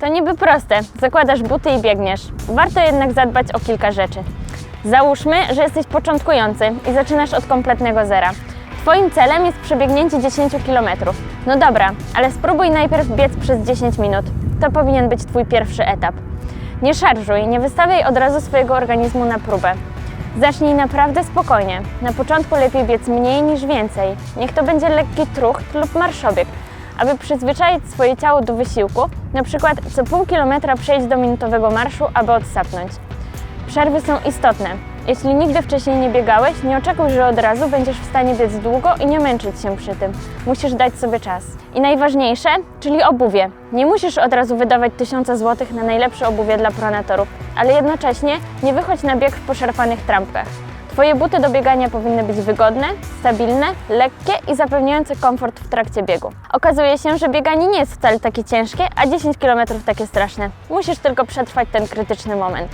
To niby proste. Zakładasz buty i biegniesz. Warto jednak zadbać o kilka rzeczy. Załóżmy, że jesteś początkujący i zaczynasz od kompletnego zera. Twoim celem jest przebiegnięcie 10 km. No dobra, ale spróbuj najpierw biec przez 10 minut. To powinien być Twój pierwszy etap. Nie szarżuj, nie wystawiaj od razu swojego organizmu na próbę. Zacznij naprawdę spokojnie. Na początku lepiej biec mniej niż więcej. Niech to będzie lekki trucht lub marszobieg, aby przyzwyczaić swoje ciało do wysiłku, przykład co pół kilometra przejść do minutowego marszu, aby odsapnąć. Przerwy są istotne. Jeśli nigdy wcześniej nie biegałeś, nie oczekuj, że od razu będziesz w stanie biec długo i nie męczyć się przy tym. Musisz dać sobie czas. I najważniejsze, czyli obuwie. Nie musisz od razu wydawać tysiąca złotych na najlepsze obuwie dla pronatorów, ale jednocześnie nie wychodź na bieg w poszarpanych trampkach. Twoje buty do biegania powinny być wygodne, stabilne, lekkie i zapewniające komfort w trakcie biegu. Okazuje się, że bieganie nie jest wcale takie ciężkie, a 10 km takie straszne. Musisz tylko przetrwać ten krytyczny moment.